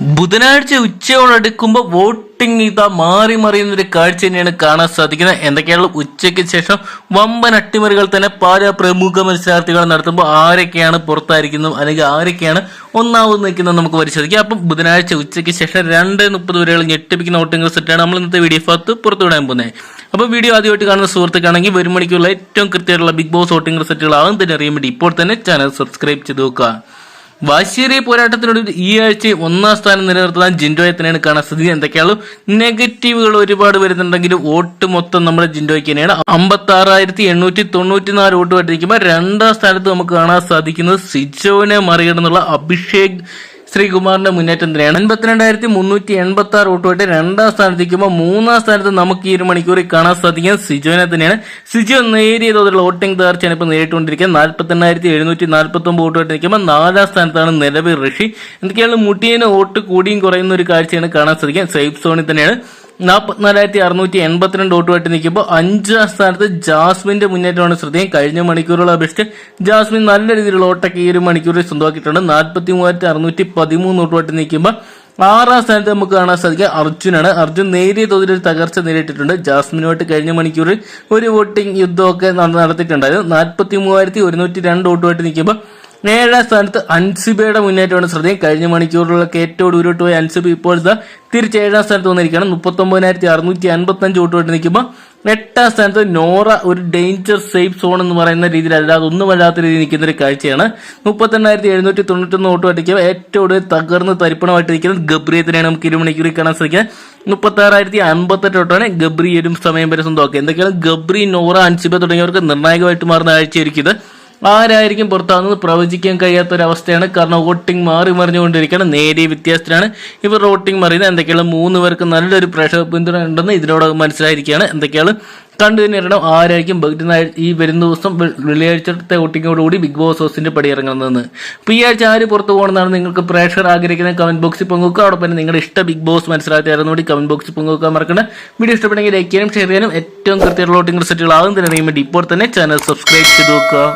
ബുധനാഴ്ച ഉച്ചയോടടുക്കുമ്പോൾ വോട്ടിംഗ് ഇതാ മാറി മറിയുന്ന ഒരു കാഴ്ച തന്നെയാണ് കാണാൻ സാധിക്കുന്നത്. എന്തൊക്കെയാണ് ഉച്ചയ്ക്ക് ശേഷം വമ്പൻ അട്ടിമറികൾ തന്നെ പല പ്രമുഖ മത്സരാർത്ഥികൾ നടത്തുമ്പോൾ ആരൊക്കെയാണ് പുറത്തായിരിക്കുന്നത് അല്ലെങ്കിൽ ആരൊക്കെയാണ് ഒന്നാമത് നിൽക്കുന്നത് നമുക്ക് പരിശോധിക്കാം. അപ്പം ബുധനാഴ്ച ഉച്ചയ്ക്ക് ശേഷം രണ്ട് മുപ്പത് വരെകൾ ഞെട്ടിപ്പിക്കുന്ന വോട്ടിംഗ് സെറ്റാണ് നമ്മൾ ഇന്നത്തെ വീഡിയോ ഭാഗത്ത് പുറത്തുവിടാൻ പോകുന്നത്. അപ്പോൾ വീഡിയോ ആദ്യമായിട്ട് കാണുന്ന സുഹൃത്തുക്കാണെങ്കിൽ വരും മണിക്കുള്ള ഏറ്റവും കൃത്യമായിട്ടുള്ള ബിഗ് ബോസ് വോട്ടിംഗ് റിസൾട്ടുകൾ ആകും തന്നെ അറിയാൻ വേണ്ടി ഇപ്പോൾ തന്നെ ചാനൽ സബ്സ്ക്രൈബ് ചെയ്ത് നോക്കുക. വാശിയേറിയ പോരാട്ടത്തിനൊടുവിൽ ഈ ആഴ്ച ഒന്നാം സ്ഥാനം നിലനിർത്താൻ ജിൻഡോയെ തന്നെയാണ് കാണാൻ സ്ഥിതി എന്തൊക്കെയാണ്? നെഗറ്റീവുകൾ ഒരുപാട് വരുന്നുണ്ടെങ്കിലും വോട്ട് മൊത്തം നമ്മുടെ ജിൻഡോയ്ക്ക് തന്നെയാണ്. അമ്പത്തി ആറായിരത്തി എണ്ണൂറ്റി തൊണ്ണൂറ്റി നാല് വോട്ട് പറ്റിരിക്കുമ്പോൾ രണ്ടാം സ്ഥാനത്ത് നമുക്ക് കാണാൻ സാധിക്കുന്നത് സിജോനെ മറികടന്നുള്ള അഭിഷേക് ശ്രീകുമാറിന്റെ മുന്നേറ്റം തന്നെയാണ്. എൺപത്തിരണ്ടായിരത്തി മുന്നൂറ്റി എൺപത്തി ആറ് വോട്ടുമായിട്ട് രണ്ടാം സ്ഥാനത്തേക്കുമ്പോൾ മൂന്നാം സ്ഥാനത്ത് നമുക്ക് ഈ ഒരു മണിക്കൂറിൽ കാണാൻ സാധിക്കും. സിജോനെ തന്നെയാണ്. സിജോ നേരിയ തോതിലുള്ള വോട്ടിംഗ് തകർച്ചയാണ് ഇപ്പോൾ നേരിട്ടുകൊണ്ടിരിക്കുന്നത്. നാൽപ്പത്തെണ്ണായിരത്തി എഴുന്നൂറ്റി നാൽപ്പത്തി ഒമ്പത് വോട്ടുമായിട്ട് നിൽക്കുമ്പോൾ നാലാം സ്ഥാനത്താണ് നിലവിൽ ഋഷി. എന്തൊക്കെയാണ് മുട്ടിയന് വോട്ട് കൂടിയും കുറയുന്ന ഒരു കാഴ്ചയാണ് കാണാൻ സാധിക്കുക സേഫ് സോണിൽ തന്നെയാണ്. നാൽപ്പത്തിനാലായിരത്തി അറുന്നൂറ്റി എൺപത്തിരണ്ട് വോട്ടുമായിട്ട് നിൽക്കുമ്പോൾ അഞ്ചാം സ്ഥാനത്ത് ജാസ്മിന്റെ മുന്നേറ്റമാണ് ശ്രദ്ധേയം. കഴിഞ്ഞ മണിക്കൂറുകൾ അപേക്ഷിച്ച് ജാസ്മിൻ നല്ല രീതിയിലുള്ള വോട്ടൊക്കെ ഈ ഒരു മണിക്കൂറിൽ സ്വന്തമാക്കിയിട്ടുണ്ട്. നാൽപ്പത്തി മൂവായിരത്തി അറുന്നൂറ്റി പതിമൂന്ന് വോട്ടുമായിട്ട് നിൽക്കുമ്പോൾ ആറാം സ്ഥാനത്ത് നമുക്ക് കാണാൻ സാധിക്കുക അർജുനാണ്. അർജുൻ നേരിയ തോതിൽ ഒരു തകർച്ച നേരിട്ടിട്ടുണ്ട്. ജാസ്മിനുമായിട്ട് കഴിഞ്ഞ മണിക്കൂറിൽ ഒരു വോട്ടിംഗ് യുദ്ധമൊക്കെ നട- നടത്തിയിട്ടുണ്ടായിരുന്നു. നാൽപ്പത്തി മൂവായിരത്തി ഒരുന്നൂറ്റി രണ്ട് വോട്ടുമായിട്ട് നിൽക്കുമ്പോൾ ഏഴാം സ്ഥാനത്ത് അൻസിബയുടെ മുന്നേറ്റമാണ് ശ്രദ്ധയും. കഴിഞ്ഞ മണിക്കൂറിലുള്ള ഏറ്റവും ദൂരോട്ട് പോയ അൻസിബ് ഇപ്പോൾ ഇതാ തിരിച്ച് ഏഴാം സ്ഥാനത്ത് വന്നിരിക്കുകയാണ്. മുപ്പത്തൊമ്പതിനായിരത്തി അറുന്നൂറ്റി അൻപത്തി അഞ്ച് വോട്ടുമായിട്ട് നിൽക്കുമ്പോൾ എട്ടാം സ്ഥാനത്ത് നോറ ഒരു ഡേഞ്ചർ സേഫ് സോൺ എന്ന് പറയുന്ന രീതിയിൽ അല്ലാതെ ഒന്നും അല്ലാത്ത രീതിയിൽ നിൽക്കുന്ന ഒരു കാഴ്ചയാണ്. മുപ്പത്തെണ്ണായിരത്തി എഴുന്നൂറ്റി തൊണ്ണൂറ്റൊന്ന് വോട്ട് പഠിക്കുമ്പോൾ ഏറ്റവും കൂടുതൽ തകർന്ന് തരിപ്പണമായിട്ടിരിക്കുന്നത് ഗബ്രിയത്തിനെയാണ് നമുക്ക് ഇരുമണിക്കൂറിൽ കാണാൻ സാധിക്കുക മുപ്പത്തി ആറായിരത്തി അൻപത്തെട്ട് വോട്ടാണ് ഗബ്രി ഈ ഒരു സമയം വരെ സ്വന്തമാക്കുക എന്തൊക്കെയാണ് ഗബ്രി നോറ അൻസിബ തുടങ്ങിയവർക്ക് നിർണായകമായിട്ട് മാറുന്ന ആഴ്ചയായിരിക്കും ഇത്. ആരായിരിക്കും പുറത്താകുന്നത് പ്രവചിക്കാൻ കഴിയാത്ത ഒരു അവസ്ഥയാണ് കാരണം വോട്ടിംഗ് മാറി മറിഞ്ഞുകൊണ്ടിരിക്കുകയാണ്. നേരിയ വ്യത്യാസത്തിലാണ് ഇവർ വോട്ടിംഗ് മറിയുന്നത്. എന്തൊക്കെയാണ്? മൂന്ന് പേർക്ക് നല്ലൊരു പ്രേക്ഷക പിന്തുണ ഉണ്ടെന്ന് ഇതിനോടകം മനസ്സിലായിരിക്കുകയാണ്. എന്തൊക്കെയാണ്? കണ്ടു തന്നെ ആരായിരിക്കും ബുധനാഴ്ച ഈ വരുന്ന ദിവസം വെള്ളിയാഴ്ചത്തെ വോട്ടിങ്ങോടുകൂടി ബിഗ് ബോസ് ഹൗസിന്റെ പടിയിറങ്ങുന്നതെന്ന്. അപ്പോൾ ഈ ആഴ്ച ആര് പുറത്തു പോകണമെന്നാണ് നിങ്ങൾക്ക് പ്രേക്ഷകർ ആഗ്രഹിക്കുന്ന കമന്റ് ബോക്സിൽ പങ്കുവെക്കുക. അതോടൊപ്പം നിങ്ങളുടെ ഇഷ്ട ബിഗ് ബോസ് മനസ്സിലാക്കിയായിരുന്നു കൂടി കമന്റ് ബോക്സിൽ പങ്കുവെക്കാൻ മറക്കണം വീഡിയോ ഇഷ്ടപ്പെടുമെങ്കിൽ ലൈക്ക് ചെയ്യാനും ഷെയർ ചെയ്യാനും ഏറ്റവും കൃത്യമായിട്ടുള്ള വോട്ടിംഗ് റിസൾട്ടുകൾ ആകും തന്നെ വേണ്ടി ഇപ്പോൾ തന്നെ ചാനൽ സബ്സ്ക്രൈബ് ചെയ്ത് വെക്കുക.